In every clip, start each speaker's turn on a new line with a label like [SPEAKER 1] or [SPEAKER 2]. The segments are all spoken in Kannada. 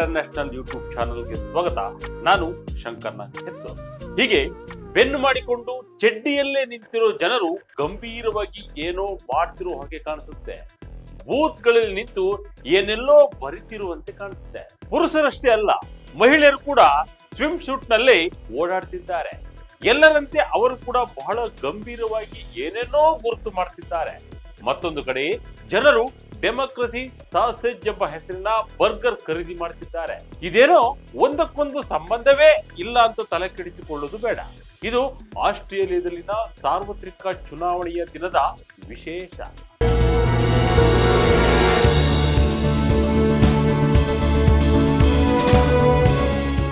[SPEAKER 1] ಇಂಟರ್ನ್ಯಾಷನಲ್ ಯೂಟ್ಯೂಬ್ ಚಾನಲ್ಗೆ ಸ್ವಾಗತ. ನಾನು ಶಂಕರ್ನಾಥ್ ಹೆತ್ತು ಹೀಗೆ ಬೆನ್ನು ಮಾಡಿಕೊಂಡು ಚೆಡ್ಡಿಯಲ್ಲೇ ನಿಂತಿರೋ ಜನರು ಗಂಭೀರವಾಗಿ ಏನೋ ಮಾಡ್ತಿರೋ ಹಾಗೆ ಕಾಣಿಸುತ್ತೆ. ಬೂತ್ಗಳಲ್ಲಿ ನಿಂತು ಏನೆಲ್ಲೋ ಬರಿತಿರುವಂತೆ ಕಾಣಿಸುತ್ತೆ. ಪುರುಷರಷ್ಟೇ ಅಲ್ಲ, ಮಹಿಳೆಯರು ಕೂಡ ಸ್ವಿಮ್ ಸೂಟ್ನಲ್ಲಿ ಓಡಾಡ್ತಿದ್ದಾರೆ. ಎಲ್ಲರಂತೆ ಅವರು ಕೂಡ ಬಹಳ ಗಂಭೀರವಾಗಿ ಏನೇನೋ ಗುರುತು ಮಾಡ್ತಿದ್ದಾರೆ. ಮತ್ತೊಂದು ಕಡೆ ಜನರು ಡೆಮೋಕ್ರಸಿ ಸಾಸೇಜ್ ಎಂಬ ಹೆಸರಿನ ಬರ್ಗರ್ ಖರೀದಿ ಮಾಡ್ತಿದ್ದಾರೆ. ಇದೇನೋ ಒಂದಕ್ಕೊಂದು ಸಂಬಂಧವೇ ಇಲ್ಲ ಅಂತ ತಲೆ ಕೆಡಿಸಿಕೊಳ್ಳೋದು ಬೇಡ. ಇದು ಆಸ್ಟ್ರೇಲಿಯಾದಲ್ಲಿನ ಸಾರ್ವತ್ರಿಕ ಚುನಾವಣೆಯ ದಿನದ ವಿಶೇಷ.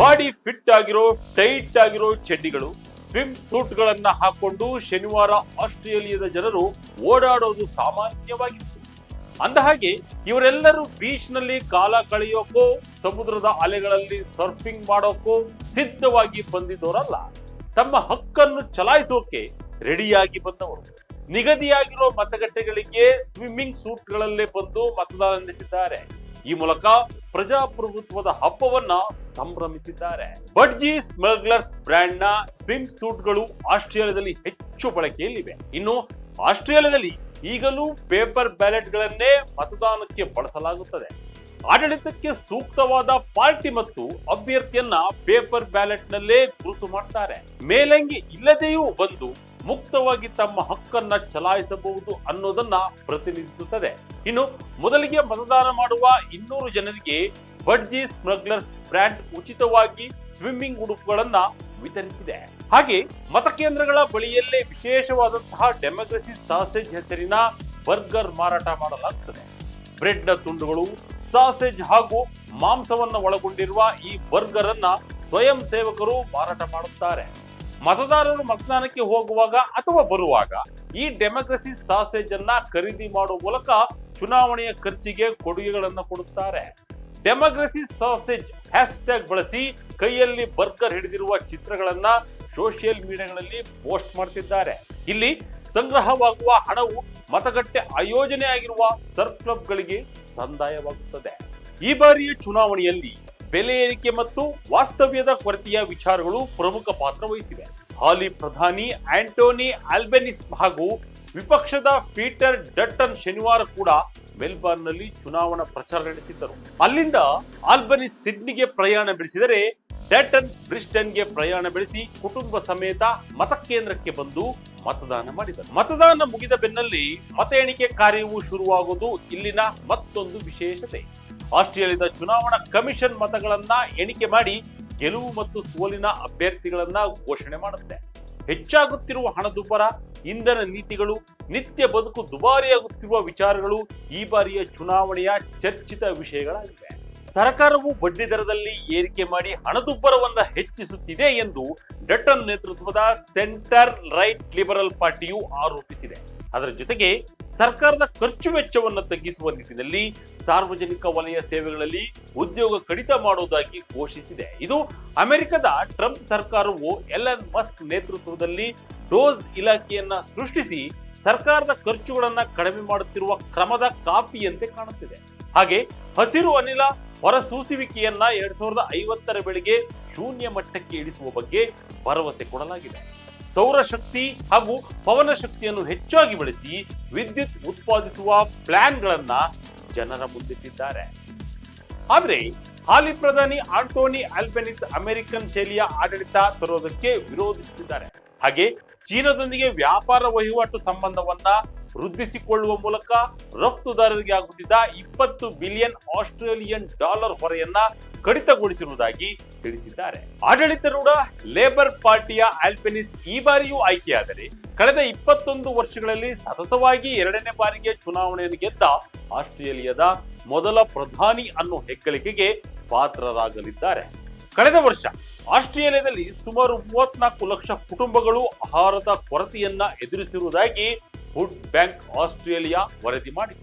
[SPEAKER 1] ಬಾಡಿ ಫಿಟ್ ಆಗಿರೋ, ಟೈಟ್ ಆಗಿರೋ ಚಡ್ಡಿಗಳು, ಸ್ವಿಮ್ ಸೂಟ್ ಗಳನ್ನ ಹಾಕೊಂಡು ಶನಿವಾರ ಆಸ್ಟ್ರೇಲಿಯಾದ ಜನರು ಓಡಾಡೋದು ಸಾಮಾನ್ಯವಾಗಿತ್ತು. ಅಂದ ಹಾಗೆ ಇವರೆಲ್ಲರೂ ಬೀಚ್ನಲ್ಲಿ ಕಾಲ ಕಳೆಯೋಕೋ, ಸಮುದ್ರದ ಅಲೆಗಳಲ್ಲಿ ಸರ್ಫಿಂಗ್ ಮಾಡೋಕೋ ಸಿದ್ಧವಾಗಿ ಬಂದಿದ್ದವರಲ್ಲ. ತಮ್ಮ ಹಕ್ಕನ್ನು ಚಲಾಯಿಸೋಕೆ ರೆಡಿಯಾಗಿ ಬಂದವರು. ನಿಗದಿಯಾಗಿರೋ ಮತಗಟ್ಟೆಗಳಿಗೆ ಸ್ವಿಮ್ಮಿಂಗ್ ಸೂಟ್ಗಳಲ್ಲೇ ಬಂದು ಮತದಾನ ನಡೆಸಿದ್ದಾರೆ. ಈ ಮೂಲಕ ಪ್ರಜಾಪ್ರಭುತ್ವದ ಹಬ್ಬವನ್ನ ಸಂಭ್ರಮಿಸಿದ್ದಾರೆ. ಬಡ್ಜಿ ಸ್ಮಗ್ಲರ್ಸ್ ಬ್ರ್ಯಾಂಡ್ನ ಸ್ವಿಮ್ ಸೂಟ್ಗಳು ಆಸ್ಟ್ರೇಲಿಯಾದಲ್ಲಿ ಹೆಚ್ಚು ಬಳಕೆಯಲ್ಲಿವೆ. ಇನ್ನು ಆಸ್ಟ್ರೇಲಿಯಾದಲ್ಲಿ ಈಗಲೂ ಪೇಪರ್ ಬ್ಯಾಲೆಟ್ ಗಳನ್ನೇ ಮತದಾನಕ್ಕೆ ಬಳಸಲಾಗುತ್ತದೆ. ಆಡಳಿತಕ್ಕೆ ಸೂಕ್ತವಾದ ಪಾರ್ಟಿ ಮತ್ತು ಅಭ್ಯರ್ಥಿಯನ್ನ ಪೇಪರ್ ಬ್ಯಾಲೆಟ್ ನಲ್ಲೇ ಗುರುತು ಮಾಡ್ತಾರೆ. ಮೇಲಂಗಿ ಇಲ್ಲದೆಯೂ ಬಂದು ಮುಕ್ತವಾಗಿ ತಮ್ಮ ಹಕ್ಕನ್ನ ಚಲಾಯಿಸಬಹುದು ಅನ್ನೋದನ್ನ ಪ್ರತಿನಿಧಿಸುತ್ತದೆ. ಇನ್ನು ಮೊದಲಿಗೆ ಮತದಾನ ಮಾಡುವ ಇನ್ನೂರು ಜನರಿಗೆ ಬಡ್ಜಿ ಸ್ಮಗ್ಲರ್ಸ್ ಬ್ರ್ಯಾಂಡ್ ಉಚಿತವಾಗಿ ಸ್ವಿಮ್ಮಿಂಗ್ ಉಡುಪುಗಳನ್ನ ವಿತರಿಸಿದೆ. ಹಾಗೆ ಮತಕೇಂದ್ರಗಳ ಬಳಿಯಲ್ಲೇ ವಿಶೇಷವಾದಂತಹ ಡೆಮೋಕ್ರಸಿ ಸಾಸೇಜ್ ಹೆಸರಿನ ಬರ್ಗರ್ ಮಾರಾಟ ಮಾಡಲಾಗುತ್ತದೆ ಬ್ರೆಡ್ನ ತುಂಡುಗಳು ಸಾಸೇಜ್ ಹಾಗೂ ಮಾಂಸವನ್ನ ಒಳಗೊಂಡಿರುವ ಈ ಬರ್ಗರ್ ಅನ್ನ ಸ್ವಯಂ ಸೇವಕರು ಮಾರಾಟ ಮಾಡುತ್ತಾರೆ. ಮತದಾರರು ಮತದಾನಕ್ಕೆ ಹೋಗುವಾಗ ಅಥವಾ ಬರುವಾಗ ಈ ಡೆಮೋಕ್ರಸಿ ಸಾಸೇಜ್ ಅನ್ನ ಖರೀದಿ ಮಾಡುವ ಮೂಲಕ ಚುನಾವಣೆಯ ಖರ್ಚಿಗೆ ಕೊಡುಗೆಗಳನ್ನು ಕೊಡುತ್ತಾರೆ. ಡೆಮೋಕ್ರಸಿ ಸಾಸೇಜ್ ಹ್ಯಾಶ್ ಟ್ಯಾಗ್ ಬಳಸಿ ಕೈಯಲ್ಲಿ ಬರ್ಗರ್ ಹಿಡಿದಿರುವ ಚಿತ್ರಗಳನ್ನ ಸೋಷಿಯಲ್ ಮೀಡಿಯಾಗಳಲ್ಲಿ ಪೋಸ್ಟ್ ಮಾಡ್ತಿದ್ದಾರೆ. ಇಲ್ಲಿ ಸಂಗ್ರಹವಾಗುವ ಹಣವು ಮತಗಟ್ಟೆ ಆಯೋಜನೆ ಆಗಿರುವ ಸರ್ಕ್ಲಬ್ಗಳಿಗೆ ಸಂದಾಯವಾಗುತ್ತದೆ. ಈ ಬಾರಿಯ ಚುನಾವಣೆಯಲ್ಲಿ ಬೆಲೆ ಏರಿಕೆ ಮತ್ತು ವಾಸ್ತವ್ಯದ ಕೊರತೆಯ ವಿಚಾರಗಳು ಪ್ರಮುಖ ಪಾತ್ರ ವಹಿಸಿವೆ. ಹಾಲಿ ಪ್ರಧಾನಿ ಆಂಟೋನಿ ಆಲ್ಬೆನಿಸ್ ಹಾಗೂ ವಿಪಕ್ಷದ ಪೀಟರ್ ಡಟ್ಟನ್ ಶನಿವಾರ ಕೂಡ ಮೆಲ್ಬರ್ನ್ನಲ್ಲಿ ಚುನಾವಣಾ ಪ್ರಚಾರ ನಡೆಸಿದ್ದರು. ಅಲ್ಲಿಂದ ಆಲ್ಬನಿ ಸಿಡ್ನಿಗೆ ಪ್ರಯಾಣ ಬೆಳೆಸಿದರೆ ಡಟ್ಟನ್ ಬ್ರಿಸ್ಟನ್ಗೆ ಪ್ರಯಾಣ ಬೆಳೆಸಿ ಕುಟುಂಬ ಸಮೇತ ಮತಕೇಂದ್ರಕ್ಕೆ ಬಂದು ಮತದಾನ ಮಾಡಿದರು. ಮತದಾನ ಮುಗಿದ ಬೆನ್ನಲ್ಲಿ ಮತ ಎಣಿಕೆ ಕಾರ್ಯವು ಶುರುವಾಗುವುದು ಇಲ್ಲಿನ ಮತ್ತೊಂದು ವಿಶೇಷತೆ. ಆಸ್ಟ್ರೇಲಿಯಾದ ಚುನಾವಣಾ ಕಮಿಷನ್ ಮತಗಳನ್ನ ಎಣಿಕೆ ಮಾಡಿ ಗೆಲುವು ಮತ್ತು ಸೋಲಿನ ಅಭ್ಯರ್ಥಿಗಳನ್ನ ಘೋಷಣೆ ಮಾಡುತ್ತೆ. ಹೆಚ್ಚಾಗುತ್ತಿರುವ ಹಣದುಬ್ಬರ, ಇಂಧನ ನೀತಿಗಳು, ನಿತ್ಯ ಬದುಕು ದುಬಾರಿಯಾಗುತ್ತಿರುವ ವಿಚಾರಗಳು ಈ ಬಾರಿಯ ಚುನಾವಣೆಯ ಚರ್ಚಿತ ವಿಷಯಗಳಾಗಿವೆ. ಸರ್ಕಾರವು ಬಡ್ಡಿ ದರದಲ್ಲಿ ಏರಿಕೆ ಮಾಡಿ ಹಣದುಬ್ಬರವನ್ನು ಹೆಚ್ಚಿಸುತ್ತಿದೆ ಎಂದು ಡಟನ್ ನೇತೃತ್ವದ ಸೆಂಟರ್ ರೈಟ್ ಲಿಬರಲ್ ಪಾರ್ಟಿಯು ಆರೋಪಿಸಿದೆ. ಅದರ ಜೊತೆಗೆ ಸರ್ಕಾರದ ಖರ್ಚು ವೆಚ್ಚವನ್ನು ತಗ್ಗಿಸುವ ನಿಟ್ಟಿನಲ್ಲಿ ಸಾರ್ವಜನಿಕ ವಲಯ ಸೇವೆಗಳಲ್ಲಿ ಉದ್ಯೋಗ ಕಡಿತ ಮಾಡುವುದಾಗಿ ಘೋಷಿಸಿದೆ. ಇದು ಅಮೆರಿಕದ ಟ್ರಂಪ್ ಸರ್ಕಾರವು ಎನ್ ಮಸ್ಕ್ ನೇತೃತ್ವದಲ್ಲಿ ಡೋಸ್ ಇಲಾಖೆಯನ್ನ ಸೃಷ್ಟಿಸಿ ಸರ್ಕಾರದ ಖರ್ಚುಗಳನ್ನ ಕಡಿಮೆ ಮಾಡುತ್ತಿರುವ ಕ್ರಮದ ಕಾಪಿಯಂತೆ ಕಾಣುತ್ತಿದೆ. ಹಾಗೆ ಹಸಿರು ಅನಿಲ ಹೊರಸೂಸುವಿಕೆಯನ್ನ ಎರಡ್ ಸಾವಿರದ ಐವತ್ತರ ಶೂನ್ಯ ಮಟ್ಟಕ್ಕೆ ಇಳಿಸುವ ಬಗ್ಗೆ ಭರವಸೆ ಕೊಡಲಾಗಿದೆ. ಸೌರಶಕ್ತಿ ಹಾಗೂ ಪವನ ಶಕ್ತಿಯನ್ನು ಹೆಚ್ಚಾಗಿ ಬಳಸಿ ವಿದ್ಯುತ್ ಉತ್ಪಾದಿಸುವ ಪ್ಲಾನ್ಗಳನ್ನ ಜನರ ಮುಂದಿಟ್ಟಿದ್ದಾರೆ. ಆದರೆ ಹಾಲಿ ಪ್ರಧಾನಿ ಆಂಟೋನಿ ಆಲ್ಬೆನಿಸ್ ಅಮೆರಿಕನ್ ಶೈಲಿಯ ಆಡಳಿತ ತರೋದಕ್ಕೆ ವಿರೋಧಿಸುತ್ತಿದ್ದಾರೆ ಹಾಗೆ ಚೀನಾದೊಂದಿಗೆ ವ್ಯಾಪಾರ ವಹಿವಾಟು ಸಂಬಂಧವನ್ನ ವೃದ್ಧಿಸಿಕೊಳ್ಳುವ ಮೂಲಕ ರಫ್ತುದಾರರಿಗೆ ಆಗುತ್ತಿದ್ದ ಇಪ್ಪತ್ತು ಬಿಲಿಯನ್ ಆಸ್ಟ್ರೇಲಿಯನ್ ಡಾಲರ್ ಹೊರೆಯನ್ನ ಕಡಿತಗೊಳಿಸಿರುವುದಾಗಿ ತಿಳಿಸಿದ್ದಾರೆ. ಆಡಳಿತಾರೂಢ ಲೇಬರ್ ಪಾರ್ಟಿಯ ಆಲ್ಪೆನಿಸ್ ಈ ಬಾರಿಯೂ ಆಯ್ಕೆಯಾದರೆ ಕಳೆದ ಇಪ್ಪತ್ತೊಂದು ವರ್ಷಗಳಲ್ಲಿ ಸತತವಾಗಿ ಎರಡನೇ ಬಾರಿಗೆ ಚುನಾವಣೆಯನ್ನು ಗೆದ್ದ ಆಸ್ಟ್ರೇಲಿಯಾದ ಮೊದಲ ಪ್ರಧಾನಿ ಅನ್ನೋ ಹೆಗ್ಗಳಿಕೆಗೆ ಪಾತ್ರರಾಗಲಿದ್ದಾರೆ. ಕಳೆದ ವರ್ಷ ಆಸ್ಟ್ರೇಲಿಯಾದಲ್ಲಿ ಸುಮಾರು ಮೂವತ್ನಾಲ್ಕು ಲಕ್ಷ ಕುಟುಂಬಗಳು ಆಹಾರದ ಕೊರತೆಯನ್ನ ಎದುರಿಸಿರುವುದಾಗಿ ಫುಡ್ ಬ್ಯಾಂಕ್ ಆಸ್ಟ್ರೇಲಿಯಾ ವರದಿ ಮಾಡಿದೆ.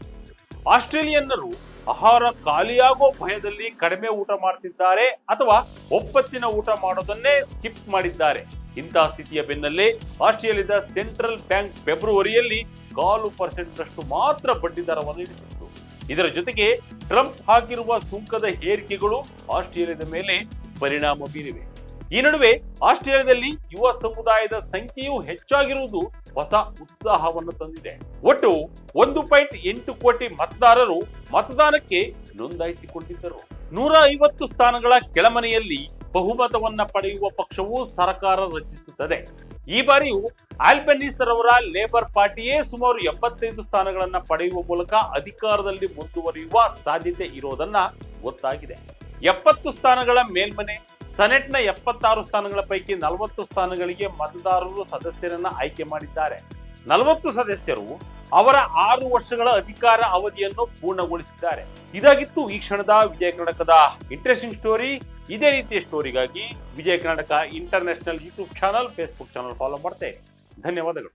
[SPEAKER 1] ಆಸ್ಟ್ರೇಲಿಯನ್ನರು ಆಹಾರ ಖಾಲಿಯಾಗೋ ಭಯದಲ್ಲಿ ಕಡಿಮೆ ಊಟ ಮಾಡ್ತಿದ್ದಾರೆ ಅಥವಾ ಒಪ್ಪತ್ತಿನ ಊಟ ಮಾಡೋದನ್ನೇ ಸ್ಕಿಪ್ ಮಾಡಿದ್ದಾರೆ. ಇಂತಹ ಸ್ಥಿತಿಯ ಬೆನ್ನಲ್ಲೇ ಆಸ್ಟ್ರೇಲಿಯಾದ ಸೆಂಟ್ರಲ್ ಬ್ಯಾಂಕ್ ಫೆಬ್ರವರಿಯಲ್ಲಿ ಕಾಲು ಪರ್ಸೆಂಟ್ ರಷ್ಟು ಮಾತ್ರ ಬಡ್ಡಿ ದರವನ್ನು ಇಳಿಸಿತ್ತು. ಇದರ ಜೊತೆಗೆ ಟ್ರಂಪ್ ಹಾಕಿರುವ ಸುಂಕದ ಏರಿಕೆಗಳು ಆಸ್ಟ್ರೇಲಿಯಾದ ಮೇಲೆ ಪರಿಣಾಮ ಬೀರಿವೆ. ಈ ನಡುವೆ ಆಸ್ಟ್ರೇಲಿಯಾದಲ್ಲಿ ಯುವ ಸಮುದಾಯದ ಸಂಖ್ಯೆಯೂ ಹೆಚ್ಚಾಗಿರುವುದು ಹೊಸ ಉತ್ಸಾಹವನ್ನು ತಂದಿದೆ. ಒಟ್ಟು ಒಂದು ಪಾಯಿಂಟ್ ಎಂಟು ಕೋಟಿ ಮತದಾರರು ಮತದಾನಕ್ಕೆ ನೋಂದಾಯಿಸಿಕೊಂಡಿದ್ದರು. ನೂರ ಐವತ್ತು ಸ್ಥಾನಗಳ ಕೆಳಮನೆಯಲ್ಲಿ ಬಹುಮತವನ್ನ ಪಡೆಯುವ ಪಕ್ಷವು ಸರ್ಕಾರ ರಚಿಸುತ್ತದೆ. ಈ ಬಾರಿಯೂ ಆಲ್ಬನೀಸ್ ರವರ ಲೇಬರ್ ಪಾರ್ಟಿಯೇ ಸುಮಾರು ಎಂಬತ್ತೈದು ಸ್ಥಾನಗಳನ್ನ ಪಡೆಯುವ ಮೂಲಕ ಅಧಿಕಾರದಲ್ಲಿ ಮುಂದುವರಿಯುವ ಸಾಧ್ಯತೆ ಇರೋದನ್ನ ಗೊತ್ತಾಗಿದೆ. ಎಪ್ಪತ್ತು ಸ್ಥಾನಗಳ ಮೇಲ್ಮನೆ ಸೆನೆಟ್ನ ಎಪ್ಪತ್ತಾರು ಸ್ಥಾನಗಳ ಪೈಕಿ ನಲವತ್ತು ಸ್ಥಾನಗಳಿಗೆ ಮತದಾರರು ಸದಸ್ಯರನ್ನ ಆಯ್ಕೆ ಮಾಡಿದ್ದಾರೆ. ನಲವತ್ತು ಸದಸ್ಯರು ಅವರ ಆರು ವರ್ಷಗಳ ಅಧಿಕಾರ ಅವಧಿಯನ್ನು ಪೂರ್ಣಗೊಳಿಸಿದ್ದಾರೆ. ಇದಾಗಿತ್ತು ಈ ಕ್ಷಣದ ವಿಜಯ ಕರ್ನಾಟಕದ ಇಂಟ್ರೆಸ್ಟಿಂಗ್ ಸ್ಟೋರಿ ಇದೇ ರೀತಿಯ ಸ್ಟೋರಿಗಾಗಿ Vijaya Karnataka international YouTube channel Facebook channel follow ಮಾಡ್ತೇವೆ ಧನ್ಯವಾದಗಳು.